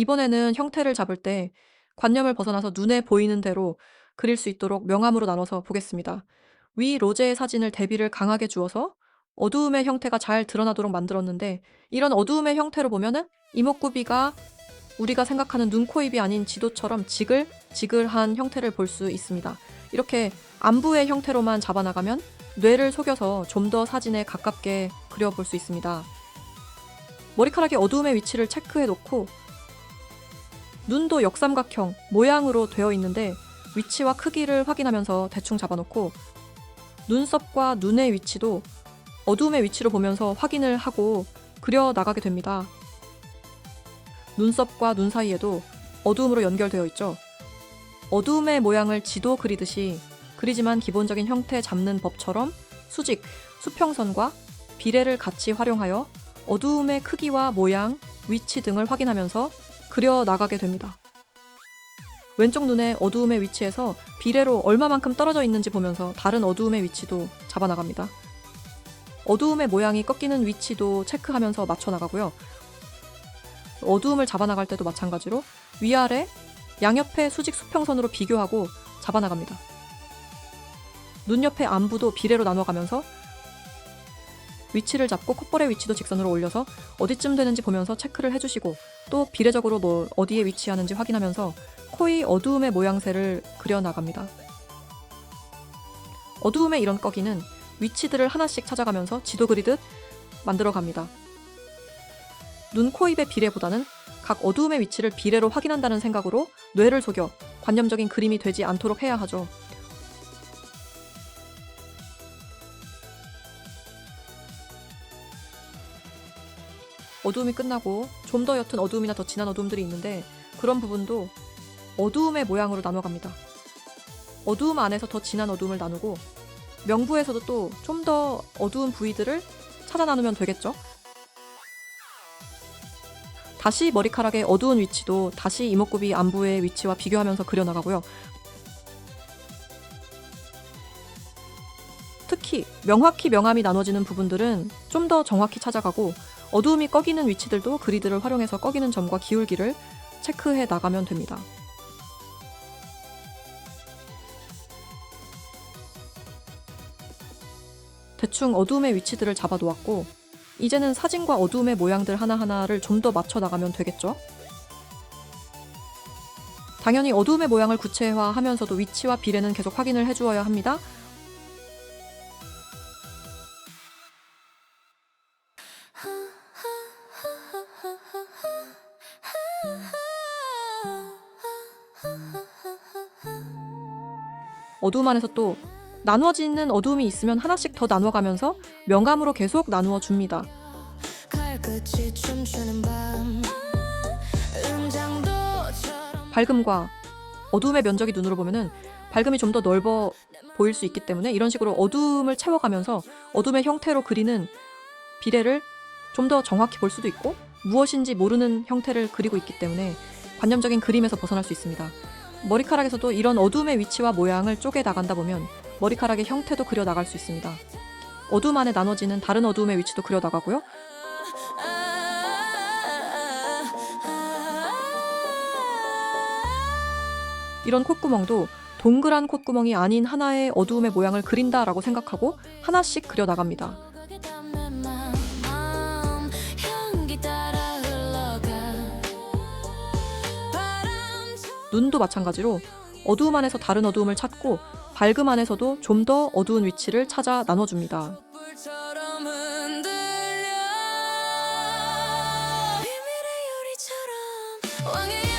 이번에는 형태를 잡을 때 관념을 벗어나서 눈에 보이는 대로 그릴 수 있도록 명암으로 나눠서 보겠습니다. 위 로제의 사진을 대비를 강하게 주어서 어두움의 형태가 잘 드러나도록 만들었는데 이런 어두움의 형태로 보면은 이목구비가 우리가 생각하는 눈, 코, 입이 아닌 지도처럼 지글 지글한 형태를 볼 수 있습니다. 이렇게 안부의 형태로만 잡아나가면 뇌를 속여서 좀 더 사진에 가깝게 그려볼 수 있습니다. 머리카락의 어두움의 위치를 체크해 놓고 눈도 역삼각형 모양으로 되어 있는데 위치와 크기를 확인하면서 대충 잡아놓고 눈썹과 눈의 위치도 어두움의 위치를 보면서 확인을 하고 그려 나가게 됩니다. 눈썹과 눈 사이에도 어두움으로 연결되어 있죠. 어두움의 모양을 지도 그리듯이 그리지만 기본적인 형태 잡는 법처럼 수직, 수평선과 비례를 같이 활용하여 어두움의 크기와 모양, 위치 등을 확인하면서 그려 나가게 됩니다. 왼쪽 눈의 어두움의 위치에서 비례로 얼마만큼 떨어져 있는지 보면서 다른 어두움의 위치도 잡아 나갑니다. 어두움의 모양이 꺾이는 위치도 체크하면서 맞춰 나가고요. 어두움을 잡아 나갈 때도 마찬가지로 위아래 양옆의 수직 수평선으로 비교하고 잡아 나갑니다. 눈 옆의 안부도 비례로 나눠가면서 위치를 잡고 콧볼의 위치도 직선으로 올려서 어디쯤 되는지 보면서 체크를 해주시고 또 비례적으로 뭐 어디에 위치하는지 확인하면서 코의 어두움의 모양새를 그려 나갑니다. 어두움의 이런 꺼기는 위치들을 하나씩 찾아가면서 지도 그리듯 만들어 갑니다. 눈, 코, 입의 비례보다는 각 어두움의 위치를 비례로 확인한다는 생각으로 뇌를 속여 관념적인 그림이 되지 않도록 해야 하죠. 어두움이 끝나고 좀 더 옅은 어두움이나 더 진한 어두움들이 있는데 그런 부분도 어두움의 모양으로 나눠갑니다. 어두움 안에서 더 진한 어두움을 나누고 명부에서도 또 좀 더 어두운 부위들을 찾아 나누면 되겠죠? 다시 머리카락의 어두운 위치도 다시 이목구비 안부의 위치와 비교하면서 그려나가고요. 특히 명확히 명암이 나눠지는 부분들은 좀 더 정확히 찾아가고 어두움이 꺼기는 위치들도 그리드를 활용해서 꺼기는 점과 기울기를 체크해 나가면 됩니다. 대충 어두움의 위치들을 잡아 놓았고 이제는 사진과 어두움의 모양들 하나하나를 좀 더 맞춰 나가면 되겠죠? 당연히 어두움의 모양을 구체화하면서도 위치와 비례는 계속 확인을 해주어야 합니다. 어두움 안에서 또 나누어지는 어두움이 있으면 하나씩 더 나눠가면서 명감으로 계속 나누어 줍니다. 밝음과 어두움의 면적이 눈으로 보면은 밝음이 좀 더 넓어 보일 수 있기 때문에 이런 식으로 어두움을 채워가면서 어둠의 형태로 그리는 비례를 좀 더 정확히 볼 수도 있고 무엇인지 모르는 형태를 그리고 있기 때문에 관념적인 그림에서 벗어날 수 있습니다. 머리카락에서도 이런 어둠의 위치와 모양을 쪼개 나간다 보면 머리카락의 형태도 그려 나갈 수 있습니다. 어둠 안에 나눠지는 다른 어둠의 위치도 그려 나가고요. 이런 콧구멍도 동그란 콧구멍이 아닌 하나의 어두움의 모양을 그린다라고 생각하고 하나씩 그려 나갑니다. 눈도 마찬가지로 어두움 안에서 다른 어두움을 찾고 밝음 안에서도 좀 더 어두운 위치를 찾아 나눠줍니다. 비밀의 유리처럼 왕의